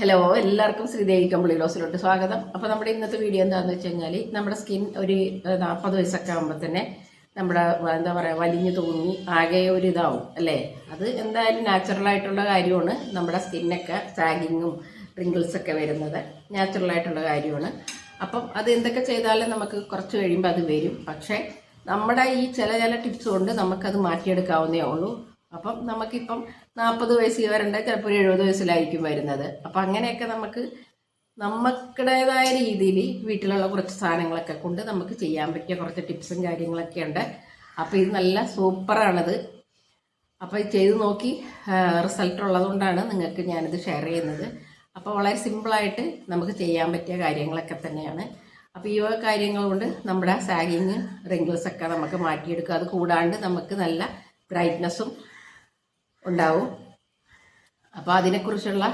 Hello എല്ലാവർക്കും ശ്രീദേവി കമ്പിളി ഗ്ലോസിലോട്ട് സ്വാഗതം. അപ്പോൾ നമ്മുടെ ഇന്നത്തെ വീഡിയോ എന്താണെന്ന് വെച്ച് കഴിഞ്ഞാൽ നമ്മുടെ സ്കിൻ ഒരു നാൽപ്പത് വയസ്സൊക്കെ ആകുമ്പോൾ തന്നെ നമ്മുടെ എന്താ പറയുക വലിഞ്ഞു തൂങ്ങി ആകെ ഒരു ഇതാവും അല്ലേ? അത് എന്തായാലും നാച്ചുറൽ ആയിട്ടുള്ള കാര്യമാണ്. നമ്മുടെ സ്കിന്നൊക്കെ സാഗിങ്ങും റിങ്കിൾസൊക്കെ വരുന്നത് നാച്ചുറൽ ആയിട്ടുള്ള കാര്യമാണ്. അപ്പം അത് എന്തൊക്കെ ചെയ്താലും നമുക്ക് കുറച്ച് കഴിയുമ്പോൾ അത് വരും. പക്ഷേ നമ്മുടെ ഈ ചില ചില ടിപ്സ് കൊണ്ട് നമുക്കത് മാറ്റിയെടുക്കാവുന്നേ ഉള്ളൂ. അപ്പം നമുക്കിപ്പം നാൽപ്പത് വയസ്സിൽ വരേണ്ട ചിലപ്പോൾ ഒരു എഴുപത് വയസ്സിലായിരിക്കും വരുന്നത്. അപ്പം അങ്ങനെയൊക്കെ നമുക്ക് നമുക്കുടേതായ രീതിയിൽ വീട്ടിലുള്ള കുറച്ച് സാധനങ്ങളൊക്കെ കൊണ്ട് നമുക്ക് ചെയ്യാൻ പറ്റിയ കുറച്ച് ടിപ്സും കാര്യങ്ങളൊക്കെ ഉണ്ട്. അപ്പോൾ ഇത് നല്ല സൂപ്പറാണത്. അപ്പോൾ ഇത് ചെയ്ത് നോക്കി റിസൾട്ട് ഉള്ളതുകൊണ്ടാണ് നിങ്ങൾക്ക് ഞാനിത് ഷെയർ ചെയ്യുന്നത്. അപ്പോൾ വളരെ സിമ്പിളായിട്ട് നമുക്ക് ചെയ്യാൻ പറ്റിയ കാര്യങ്ങളൊക്കെ തന്നെയാണ്. അപ്പോൾ ഈ കാര്യങ്ങൾ കൊണ്ട് നമ്മുടെ സാഗിങ് റിങ്കിൾസ് ഒക്കെ നമുക്ക് മാറ്റിയെടുക്കുക അത് കൂടാണ്ട് നമുക്ക് നല്ല ബ്രൈറ്റ്നസ്സും ഉണ്ടാവും. അപ്പോൾ അതിനെക്കുറിച്ചുള്ള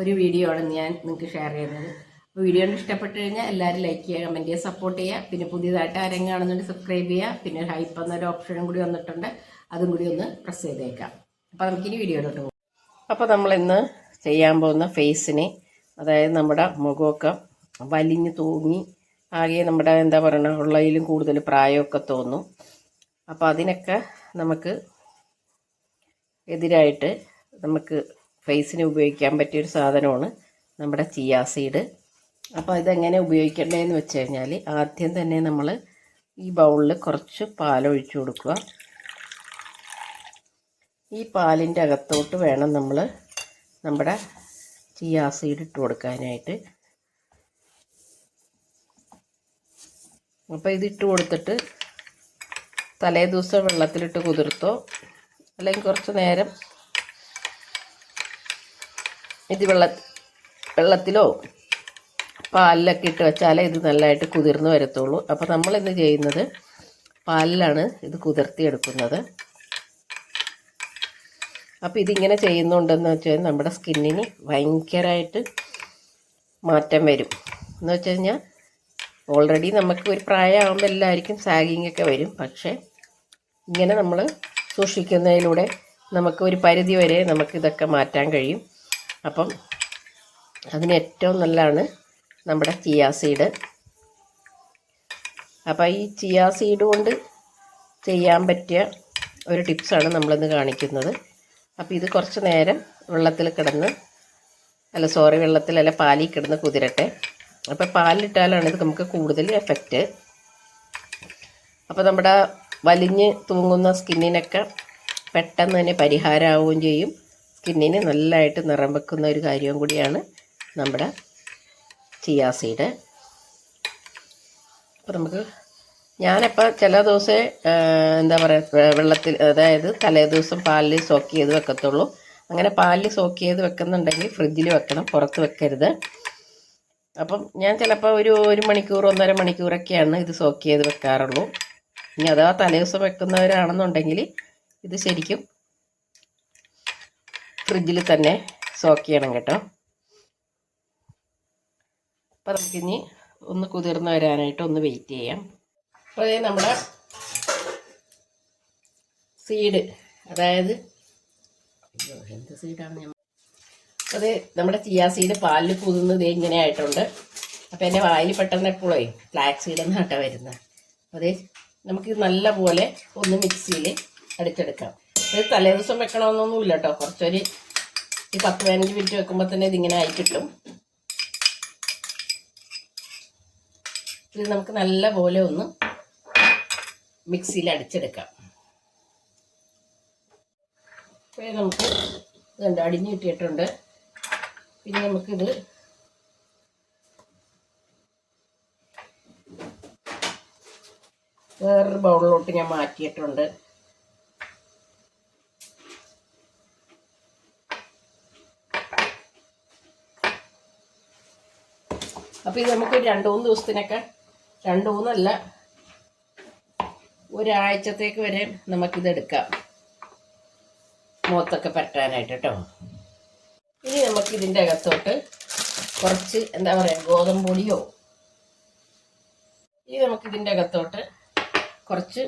ഒരു വീഡിയോ ആണ് ഞാൻ നിങ്ങൾക്ക് ഷെയർ ചെയ്യുന്നത്. വീഡിയോ ഇഷ്ടപ്പെട്ട് കഴിഞ്ഞാൽ എല്ലാവരും ലൈക്ക് ചെയ്യുക കമന്റ് ചെയ്യുക സപ്പോർട്ട് ചെയ്യുക. പിന്നെ പുതിയതായിട്ട് ആരെങ്കിലും കാണുന്നുണ്ട് സബ്സ്ക്രൈബ് ചെയ്യുക. പിന്നെ ഹൈപ്പ് എന്നൊരു ഓപ്ഷനും കൂടി വന്നിട്ടുണ്ട്. അതും കൂടി ഒന്ന് പ്രസ് ചെയ്തേക്കാം. അപ്പോൾ നമുക്കിനി വീഡിയോയിലോട്ട് പോകാം അപ്പോൾ നമ്മളിന്ന് ചെയ്യാൻ പോകുന്ന ഫേസിനെ അതായത് നമ്മുടെ മുഖമൊക്കെ വലിഞ്ഞ് തൂങ്ങി ആകെ നമ്മുടെ എന്താ പറയുക ഉള്ളതിലും കൂടുതൽ പ്രായമൊക്കെ തോന്നും. അപ്പോൾ അതിനൊക്കെ നമുക്ക് എതിരായിട്ട് നമുക്ക് ഫേസിന് ഉപയോഗിക്കാൻ പറ്റിയൊരു സാധനമാണ് നമ്മുടെ ചിയാ സീഡ്. അപ്പോൾ ഇതെങ്ങനെ ഉപയോഗിക്കേണ്ടതെന്ന് വെച്ച് കഴിഞ്ഞാൽ ആദ്യം തന്നെ നമ്മൾ ഈ ബൗളിൽ കുറച്ച് പാലൊഴിച്ചു കൊടുക്കുക. ഈ പാലിന്റെ അകത്തോട്ട് വേണം നമ്മൾ നമ്മുടെ ചിയാ സീഡ് ഇട്ട് കൊടുക്കാനായിട്ട്. അപ്പോൾ ഇതിട്ട് കൊടുത്തിട്ട് തലേ ദിവസം വെള്ളത്തിലിട്ട് കുതിർത്തോ അല്ലെങ്കിൽ കുറച്ച് നേരം ഇത് വെള്ള വെള്ളത്തിലോ പാലിലൊക്കെ ഇട്ട് വെച്ചാലേ ഇത് നല്ലതായിട്ട് കുതിർന്ന് വരത്തുള്ളൂ. അപ്പോൾ നമ്മളിന്ന് ചെയ്യുന്നത് പാലിലാണ് ഇത് കുതിർത്തിയെടുക്കുന്നത്. അപ്പോൾ ഇതിങ്ങനെ ചെയ്യുന്നുണ്ടെന്ന് വെച്ചാൽ നമ്മുടെ സ്കിന്നിന് ഭയങ്കരമായിട്ട് മാറ്റം വരും. എന്ന് വെച്ച് കഴിഞ്ഞാൽ ഓൾറെഡി നമുക്ക് ഒരു പ്രായമാകുമ്പോൾ എല്ലാവർക്കും സാഗിങ് ഒക്കെ വരും. പക്ഷേ ഇങ്ങനെ നമ്മൾ സൂക്ഷിക്കുന്നതിലൂടെ നമുക്ക് ഒരു പരിധി വരെ നമുക്ക് ഇതൊക്കെ മാറ്റാൻ കഴിയും. അപ്പം അതിന് ഏറ്റവും നല്ലതാണ് നമ്മുടെ ചിയാ സീഡ്. അപ്പോൾ ഈ ചിയാ സീഡ് കൊണ്ട് ചെയ്യാൻ പറ്റിയ ഒരു ടിപ്സാണ് നമ്മളിന്ന് കാണിക്കുന്നത്. അപ്പോൾ ഇത് കുറച്ച് നേരം വെള്ളത്തിൽ കിടന്ന് അല്ല സോറി വെള്ളത്തിൽ അല്ല പാലിൽ കിടന്ന് കുതിരട്ടെ. അപ്പോൾ പാലിട്ടാലാണ് ഇത് നമുക്ക് കൂടുതൽ എഫക്റ്റ് അപ്പോൾ നമ്മുടെ വലിഞ്ഞ് തൂങ്ങുന്ന സ്കിന്നിനൊക്കെ പെട്ടെന്ന് തന്നെ പരിഹാരമാവുകയും ചെയ്യും. സ്കിന്നിന് നല്ലതായിട്ട് നിറം വെക്കുന്ന ഒരു കാര്യവും കൂടിയാണ് നമ്മുടെ ചിയാസീഡ് അപ്പോൾ നമുക്ക് ഞാനപ്പോൾ ചില ദിവസം എന്താ പറയുക വെള്ളത്തിൽ അതായത് തലേ ദിവസം പാലിൽ സോക്ക് ചെയ്ത് വെക്കത്തുള്ളൂ. അങ്ങനെ പാലിൽ സോക്ക് ചെയ്ത് വെക്കുന്നുണ്ടെങ്കിൽ ഫ്രിഡ്ജിൽ വെക്കണം പുറത്ത് വെക്കരുത്. അപ്പം ഞാൻ ചിലപ്പോൾ ഒരു ഒരു മണിക്കൂർ ഒന്നര മണിക്കൂറൊക്കെയാണ് ഇത് സോക്ക് ചെയ്ത് വെക്കാറുള്ളൂ. ഇനി അഥവാ തലേദിവസം വെക്കുന്നവരാണെന്നുണ്ടെങ്കിൽ ഇത് ശരിക്കും ഫ്രിഡ്ജിൽ തന്നെ സോക്ക് ചെയ്യണം കേട്ടോ. അപ്പം നമുക്കിനി ഒന്ന് കുതിർന്ന് വരാനായിട്ട് ഒന്ന് വെയിറ്റ് ചെയ്യാം. അപ്പോൾ അതേ നമ്മുടെ സീഡ് അതായത് എന്ത് സീഡാണ് ഞാൻ അത് നമ്മുടെ ചിയാ സീഡ് പാലിൽ കുതിർന്നത് ഇങ്ങനെ ആയിട്ടുണ്ട്. അപ്പോൾ എന്റെ വായിൽ പെട്ടെന്ന് എപ്പോഴേ ഫ്ലാക്സ് സീഡ് എന്നാട്ടാണ് വരുന്നത് അതേ നമുക്ക് നല്ല പോലെ ഒന്ന് മിക്സിയിൽ അടിച്ചെടുക്കാം. ഇത് തലേ ദിവസം വെക്കണമെന്നൊന്നുമില്ല കേട്ടോ കുറച്ചൊരു ഈ പത്ത് പതിനഞ്ച് മിനിറ്റ് വെക്കുമ്പോൾ തന്നെ ഇതിങ്ങനെ ആയി കിട്ടും. ഇത് നമുക്ക് നല്ല പോലെ ഒന്ന് മിക്സിയിൽ അടിച്ചെടുക്കാം. നമുക്ക് ഇതുണ്ട് അടിഞ്ഞു കിട്ടിയിട്ടുണ്ട്. പിന്നെ നമുക്കിത് വേറൊരു ബൗളിലോട്ട് ഞാൻ മാറ്റിയിട്ടുണ്ട്. അപ്പോൾ ഇത് നമുക്ക് രണ്ട് മൂന്ന് ദിവസത്തിനൊക്കെ രണ്ട് മൂന്നല്ല ഒരാഴ്ചത്തേക്ക് വരെ നമുക്കിത് എടുക്കാം. മുഖത്തൊക്കെ പറ്റാനായിട്ട് കേട്ടോ. ഇനി നമുക്ക് ഇതിന്റെ അകത്തോട്ട് കുറച്ച് എന്താ പറയുക ഗോതമ്പൊടിയോ ഇനി നമുക്കിതിന്റെ അകത്തോട്ട് കുറച്ച്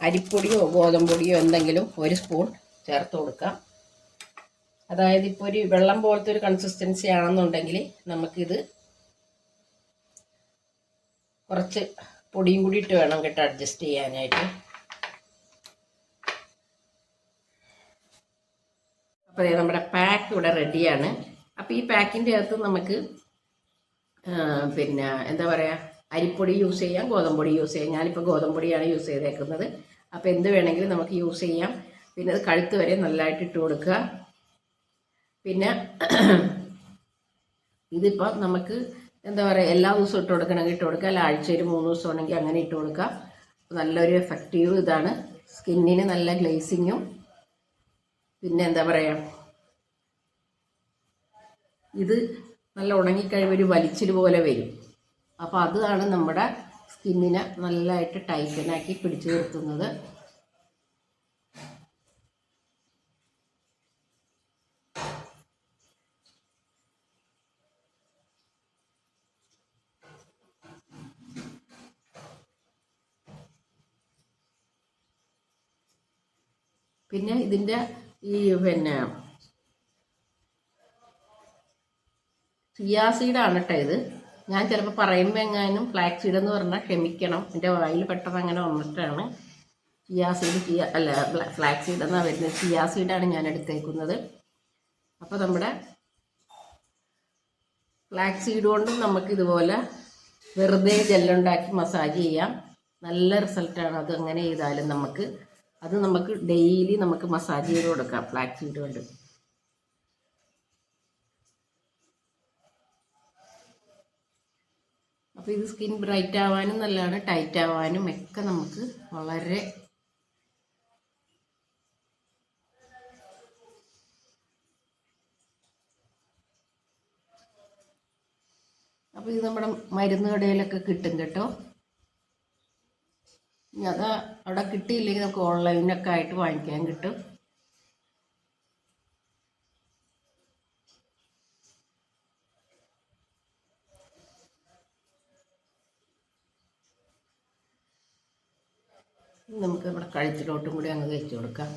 അരിപ്പൊടിയോ ഗോതമ്പ് പൊടിയോ എന്തെങ്കിലും ഒരു സ്പൂൺ ചേർത്ത് കൊടുക്കാം. അതായത് ഇപ്പോൾ ഒരു വെള്ളം പോലത്തെ ഒരു കൺസിസ്റ്റൻസി ആണെന്നുണ്ടെങ്കിൽ നമുക്കിത് കുറച്ച് പൊടിയും കൂടി ഇട്ട് വേണം കേട്ടോ അഡ്ജസ്റ്റ് ചെയ്യാനായിട്ട്. അപ്പോൾ നമ്മുടെ പാക്ക് ഇവിടെ റെഡിയാണ് അപ്പോൾ ഈ പാക്കിന്റെ അകത്ത് നമുക്ക് പിന്നെ എന്താ പറയുക അരിപ്പൊടി യൂസ് ചെയ്യാം ഗോതമ്പൊടി യൂസ് ചെയ്യാം. ഞാനിപ്പോൾ ഗോതമ്പൊടിയാണ് യൂസ് ചെയ്തേക്കുന്നത്. അപ്പോൾ എന്ത് വേണമെങ്കിലും നമുക്ക് യൂസ് ചെയ്യാം. പിന്നെ അത് കഴുത്ത് വരെ നല്ലതായിട്ട് ഇട്ട് കൊടുക്കുക. പിന്നെ ഇതിപ്പോൾ നമുക്ക് എന്താ പറയുക എല്ലാ ദിവസവും ഇട്ട് കൊടുക്കണമെങ്കിൽ ഇട്ട് കൊടുക്കുക. അല്ല ആഴ്ചയിൽ മൂന്ന് ദിവസം ആണെങ്കിൽ അങ്ങനെ ഇട്ട് കൊടുക്കുക. നല്ലൊരു എഫക്റ്റീവ് ഇതാണ്. സ്കിന്നിന് നല്ല ഗ്ലേസിങ്ങും. പിന്നെ എന്താ പറയുക ഇത് നല്ല ഉണങ്ങിക്കഴിയുമ്പോൾ ഒരു വലിച്ചിൽ പോലെ വരും. അപ്പോൾ അതാണ് നമ്മുടെ സ്കിന്നിനെ നല്ലതായിട്ട് ടൈറ്റനാക്കി പിടിച്ചു നിർത്തുന്നത്. പിന്നെ ഇതിന്റെ ഈ പിന്നെ ചിയാസീഡാണ് കേട്ടോ ഇത്. ഞാൻ ചിലപ്പോൾ പറയുമ്പോൾ എങ്ങാനും ഫ്ലാക്സ് സീഡ് എന്ന് പറഞ്ഞാൽ ക്ഷമിക്കണം. എന്റെ വായിൽ പെട്ടെന്ന് അങ്ങനെ വന്നിട്ടാണ് ചിയാ സീഡ് ചിയ അല്ല ഫ്ലാക്സ് സീഡ് എന്നാണ് വരുന്നത്. ചിയാ സീഡാണ് ഞാൻ എടുത്തേക്കുന്നത്. അപ്പോൾ നമ്മുടെ ഫ്ലാക്സ് സീഡ് കൊണ്ടും നമുക്ക് ഇതുപോലെ വെറുതെ ജെല്ലുണ്ടാക്കി മസാജ് ചെയ്യാം. നല്ല റിസൾട്ടാണ് അത്. അങ്ങനെ ചെയ്താലും നമുക്ക് അത് നമുക്ക് ഡെയിലി നമുക്ക് മസാജ് ചെയ്ത് കൊടുക്കാം ഫ്ലാക്സ് സീഡ് കൊണ്ട്. അപ്പോൾ ഇത് സ്കിൻ ബ്രൈറ്റ് ആവാനും നല്ലതാണ് ടൈറ്റ് ആവാനും ഒക്കെ നമുക്ക് വളരെ അപ്പോൾ ഇത് നമ്മുടെ മരുന്ന് കടയിലൊക്കെ കിട്ടും കേട്ടോ. അത് അവിടെ കിട്ടിയില്ലെങ്കിൽ നമുക്ക് ഓൺലൈനൊക്കെ ആയിട്ട് വാങ്ങിക്കാൻ കിട്ടും ഇനി നമുക്ക് നമ്മുടെ കഴുത്തിലോട്ടും കൂടി അങ്ങ് വെച്ച് കൊടുക്കാം.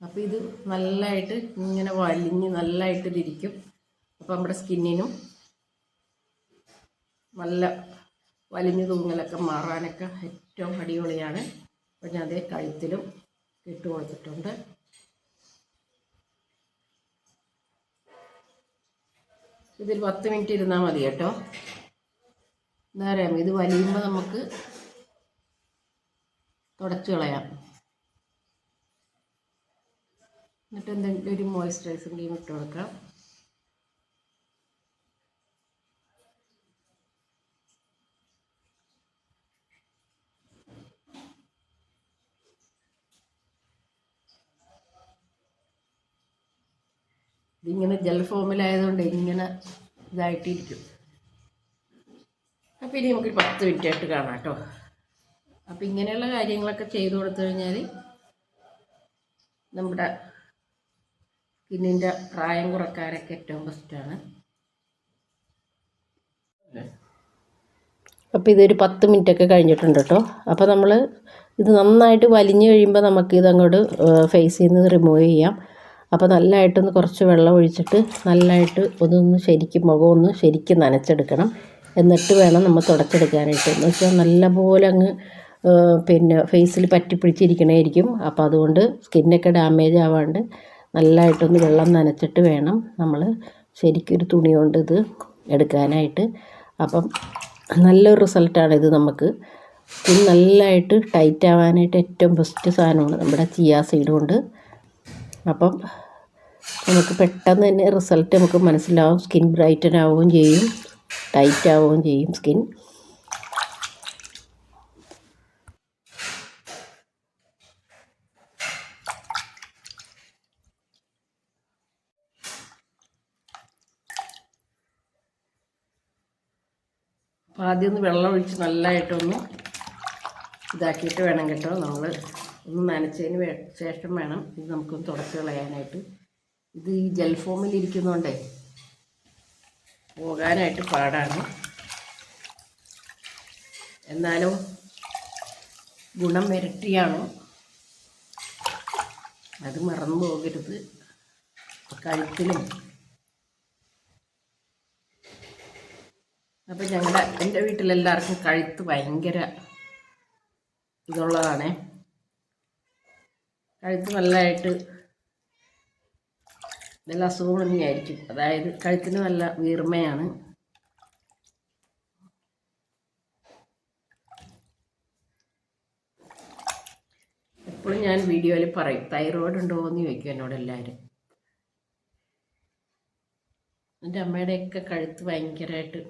അപ്പോൾ ഇത് നല്ലതായിട്ട് ഇങ്ങനെ വലിഞ്ഞ് നല്ലതായിട്ട് ഇതിരിക്കും അപ്പോൾ നമ്മുടെ സ്കിന്നിനും നല്ല വലിഞ്ഞു തൂങ്ങലൊക്കെ മാറാനൊക്കെ ഏറ്റവും അടിപൊളിയാണ്. അപ്പോൾ ഞാൻ അതേ കഴുത്തിലും ഇട്ട് കൊടുത്തിട്ടുണ്ട്. ഇതിൽ പത്ത് മിനിറ്റ് ഇരുന്നാൽ മതി കേട്ടോ. എന്താ പറയുക ഇത് വലിയുമ്പോൾ നമുക്ക് തുടച്ചു കളയാം. എന്നിട്ട് എന്തെങ്കിലും ഒരു മോയ്സ്ചറൈസർ ക്രീം ഇട്ട് കൊടുക്കാം. ഇതിങ്ങനെ ജെൽ ഫോമിലായതുകൊണ്ട് ഇങ്ങനെ ഇതായിട്ടിരിക്കും. അപ്പോൾ ഇനി നമുക്കൊരു പത്ത് മിനിറ്റ് ആയിട്ട് കാണാം കേട്ടോ അപ്പോൾ ഇങ്ങനെയുള്ള കാര്യങ്ങളൊക്കെ ചെയ്തു കൊടുത്തു കഴിഞ്ഞാൽ നമ്മുടെ സ്കിന്നിന്റെ പ്രായം കുറക്കാനൊക്കെ ഏറ്റവും ബെസ്റ്റാണ് അപ്പോൾ ഇതൊരു പത്ത് മിനിറ്റൊക്കെ കഴിഞ്ഞിട്ടുണ്ട് കേട്ടോ അപ്പോൾ നമ്മൾ ഇത് നന്നായിട്ട് വലിഞ്ഞു കഴിയുമ്പോൾ നമുക്ക് ഇതങ്ങോട്ട് ഫേസിൽ നിന്ന് റിമൂവ് ചെയ്യാം. അപ്പോൾ നല്ലതായിട്ടൊന്ന് കുറച്ച് വെള്ളം ഒഴിച്ചിട്ട് നല്ലതായിട്ട് ഒന്നൊന്ന് ശരിക്കും മുഖം ഒന്ന് ശരിക്കും നനച്ചെടുക്കണം. എന്നിട്ട് വേണം നമ്മൾ തുടച്ചെടുക്കാനായിട്ട്. എന്ന് വെച്ചാൽ നല്ലപോലെ അങ്ങ് പിന്നെ ഫേസിൽ പറ്റി പിടിച്ചിരിക്കണമായിരിക്കും അപ്പോൾ അതുകൊണ്ട് സ്കിന്നൊക്കെ ഡാമേജ് ആവാണ്ട് നല്ലതായിട്ടൊന്ന് വെള്ളം നനച്ചിട്ട് വേണം നമ്മൾ ശരിക്കൊരു തുണി കൊണ്ട് ഇത് എടുക്കാനായിട്ട്. അപ്പം നല്ലൊരു റിസൾട്ടാണ് ഇത് നമുക്ക്. സ്കിൻ നല്ലതായിട്ട് ടൈറ്റ് ആവാനായിട്ട് ഏറ്റവും ബെസ്റ്റ് സാധനമാണ് നമ്മുടെ ചിയാ സീഡ് കൊണ്ട്. അപ്പം നമുക്ക് പെട്ടെന്ന് തന്നെ റിസൾട്ട് നമുക്ക് മനസ്സിലാവും സ്കിൻ ബ്രൈറ്റൻ ആവുകയും ചെയ്യും. ടൈറ്റ് ആവുകയും ചെയ്യും സ്കിൻ അപ്പോൾ ആദ്യം ഒന്ന് വെള്ളം ഒഴിച്ച് നല്ലതായിട്ടൊന്ന് ഇതാക്കിയിട്ട് വേണം കേട്ടോ നമ്മൾ ഒന്ന് നനച്ചതിന് ശേഷം വേണം ഇത് നമുക്കൊന്ന് തുടച്ച് കളയാനായിട്ട്. ഇത് ഈ ജെൽ ഫോമിൽ ഇരിക്കുന്നതുകൊണ്ടേ പോകാനായിട്ട് പാടാണ്. എന്നാലും ഗുണം ഇരട്ടിയാണോ? അത് മറന്നു പോകരുത്. കഴുത്തിലും അപ്പം ഞങ്ങളുടെ എന്റെ വീട്ടിലെല്ലാവർക്കും കഴുത്ത് ഭയങ്കര ഇതുള്ളതാണേ. കഴുത്ത് നല്ലതായിട്ട് നല്ല അസുഖം തന്നെയായിരിക്കും അതായത് കഴുത്തിന് നല്ല വീർമയാണ്. എപ്പോഴും ഞാൻ വീഡിയോയിൽ പറയും തൈറോയ്ഡ് ഉണ്ടോ? എന്ന് ചോദിക്കും എന്നോട് എല്ലാവരും. എന്റെ അമ്മയുടെയൊക്കെ കഴുത്ത് ഭയങ്കരമായിട്ട്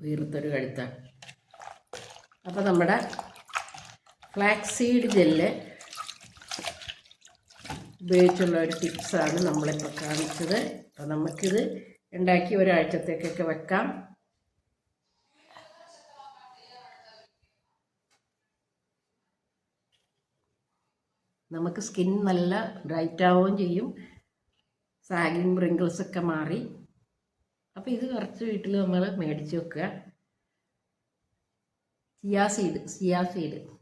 വീർത്തൊരു കഴുത്താണ്. അപ്പോൾ നമ്മുടെ ഫ്ലാക്സീഡ് ജെല്ല് ഉപയോഗിച്ചുള്ള ഒരു ടിപ്സാണ് നമ്മളിപ്പോൾ കാണിച്ചത്. അപ്പോൾ നമുക്കിത് ഉണ്ടാക്കി ഒരാഴ്ചത്തേക്കൊക്കെ വെക്കാം. നമുക്ക് സ്കിൻ നല്ല ബ്രൈറ്റ് ആവുകയും ചെയ്യും. സാഗിങ് റിങ്കിൾസ് ഒക്കെ മാറി. അപ്പോൾ ഇത് കുറച്ച് വീട്ടിൽ നമ്മൾ മേടിച്ച് വെക്കുക. Chia seed chia seed.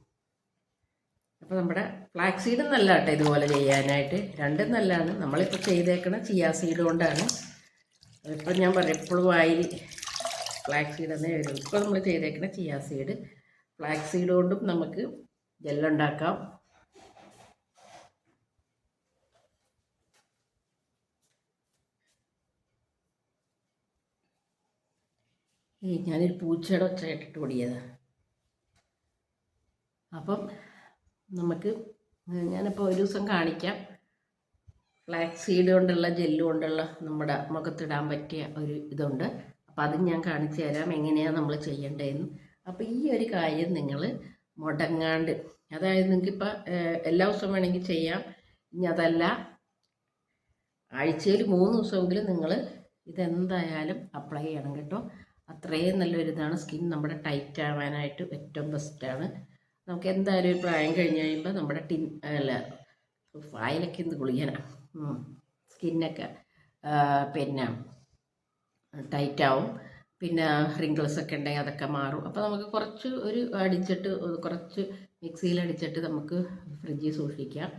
അപ്പോൾ നമ്മുടെ ഫ്ലാക്സ് സീഡും നല്ല കേട്ടോ ഇതുപോലെ ചെയ്യാനായിട്ട്. രണ്ടും നല്ലതാണ്. നമ്മളിപ്പോൾ ചെയ്തേക്കണ ചിയാ സീഡ് കൊണ്ടാണ്. ഇപ്പം ഞാൻ പറയും എപ്പോഴും വായിൽ ഫ്ലാക്സ് സീഡ് എന്നേ വരും. ഇപ്പോൾ നമ്മൾ ചെയ്തേക്കണ ചിയാ സീഡ് ഫ്ലാക്സ് സീഡ് കൊണ്ടും നമുക്ക് ജെല്ലുണ്ടാക്കാം ഈ ഞാനൊരു പൂച്ചയുടെ ഒച്ച കേട്ടിട്ട് ഓടിയതാണ് അപ്പം നമുക്ക് ഞാനിപ്പോൾ ഒരു ദിവസം കാണിക്കാം. ഫ്ലാക്സ് സീഡ് കൊണ്ടുള്ള ജെല്ല് കൊണ്ടുള്ള നമ്മുടെ മുഖത്തിടാൻ പറ്റിയ ഒരു ഇതുണ്ട്. അപ്പോൾ അതും ഞാൻ കാണിച്ചു തരാം എങ്ങനെയാണ് നമ്മൾ ചെയ്യേണ്ടതെന്ന്. അപ്പോൾ ഈ ഒരു കാര്യം നിങ്ങൾ മുടങ്ങാണ്ട് അതായത് നിങ്ങൾക്കിപ്പോൾ എല്ലാ ദിവസവും വേണമെങ്കിൽ ചെയ്യാം. ഇനി അതല്ല ആഴ്ചയിൽ മൂന്ന് ദിവസമെങ്കിലും നിങ്ങൾ ഇതെന്തായാലും അപ്ലൈ ചെയ്യണം കേട്ടോ. അത്രയും നല്ലൊരിതാണ്. സ്കിൻ നമ്മുടെ ടൈറ്റ് ആവാനായിട്ട് ഏറ്റവും ബെസ്റ്റാണ്. നമുക്ക് എന്തായാലും ഒരു പ്രായം കഴിഞ്ഞ് കഴിയുമ്പോൾ നമ്മുടെ ടിൻ അല്ല വായിലൊക്കെ എന്ത് കുളിക്കണം സ്കിന്നൊക്കെ പിന്നെ ടൈറ്റാവും. പിന്നെ റിങ്കിൾസ് ഒക്കെ ഉണ്ടെങ്കിൽ അതൊക്കെ മാറും. അപ്പോൾ നമുക്ക് കുറച്ച് ഒരു അടിച്ചിട്ട് കുറച്ച് മിക്സിയിൽ അടിച്ചിട്ട് നമുക്ക് ഫ്രിഡ്ജിൽ സൂക്ഷിക്കാം.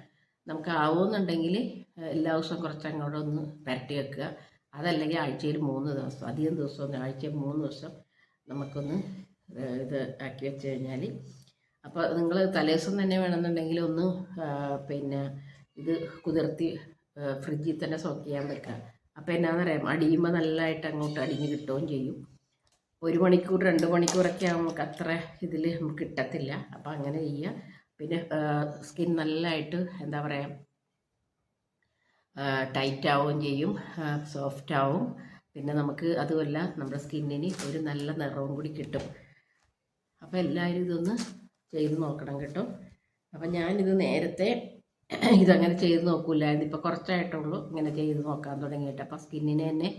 നമുക്ക് ആവുമെന്നുണ്ടെങ്കിൽ എല്ലാ ദിവസവും കുറച്ച് അങ്ങോട്ട് ഒന്ന് പരട്ടി വെക്കുക. അതല്ലെങ്കിൽ ആഴ്ചയിൽ മൂന്ന് ദിവസം അധികം ദിവസം ആഴ്ചയിൽ മൂന്ന് ദിവസം നമുക്കൊന്ന് ഇത് ആക്കി വെച്ച് കഴിഞ്ഞാൽ അപ്പോൾ നിങ്ങൾ തലേദിവസം തന്നെ വേണമെന്നുണ്ടെങ്കിൽ ഒന്ന് പിന്നെ ഇത് കുതിർത്തി ഫ്രിഡ്ജിൽ തന്നെ സോക്ക് ചെയ്യാൻ വെക്കുക. അപ്പോൾ എന്നാന്ന് പറയാം അടിയുമ്പോൾ നല്ലതായിട്ട് അങ്ങോട്ട് അടിഞ്ഞ് കിട്ടുകയും ചെയ്യും. ഒരു മണിക്കൂർ രണ്ട് മണിക്കൂറൊക്കെ നമുക്ക് അത്ര ഇതിൽ നമുക്ക് കിട്ടത്തില്ല. അപ്പോൾ അങ്ങനെ ചെയ്യുക. പിന്നെ സ്കിൻ നല്ലതായിട്ട് എന്താ പറയുക ടൈറ്റ് ആവുകയും ചെയ്യും സോഫ്റ്റ് ആവും. പിന്നെ നമുക്ക് അതുമല്ല നമ്മുടെ സ്കിന്നിന് ഒരു നല്ല നിറവും കൂടി കിട്ടും. അപ്പോൾ എല്ലാവരും ഇതൊന്ന് ചെയ്ത് നോക്കണം കേട്ടോ. അപ്പം ഞാനിത് നേരത്തെ ഇതങ്ങനെ ചെയ്ത് നോക്കൂലായിരുന്നു. ഇപ്പോൾ കുറച്ചായിട്ടുള്ളൂ ഇങ്ങനെ ചെയ്ത് നോക്കാൻ തുടങ്ങിയിട്ട്. അപ്പോൾ സ്കിന്നിന് തന്നെ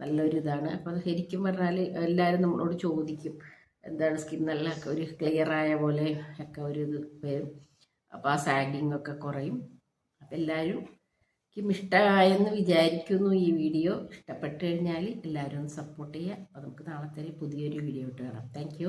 നല്ലൊരു ഇതാണ്. അപ്പോൾ ശരിക്കും പറഞ്ഞാൽ എല്ലാവരും നമ്മളോട് ചോദിക്കും എന്താണ് സ്കിൻ നല്ല ഒരു ക്ലിയർ ആയ പോലെ ഒക്കെ ഒരു ഇത് വരും. അപ്പോൾ ആ സാഗിങ് ഒക്കെ കുറയും. അപ്പോൾ എല്ലാവരും ഇഷ്ടമായെന്ന് വിചാരിക്കുന്നു ഈ വീഡിയോ. ഇഷ്ടപ്പെട്ട് കഴിഞ്ഞാൽ എല്ലാവരും ഒന്ന് സപ്പോർട്ട് ചെയ്യുക. അപ്പോൾ നമുക്ക് നാളത്തെ പുതിയൊരു വീഡിയോ ഇട്ട് കാണാം താങ്ക്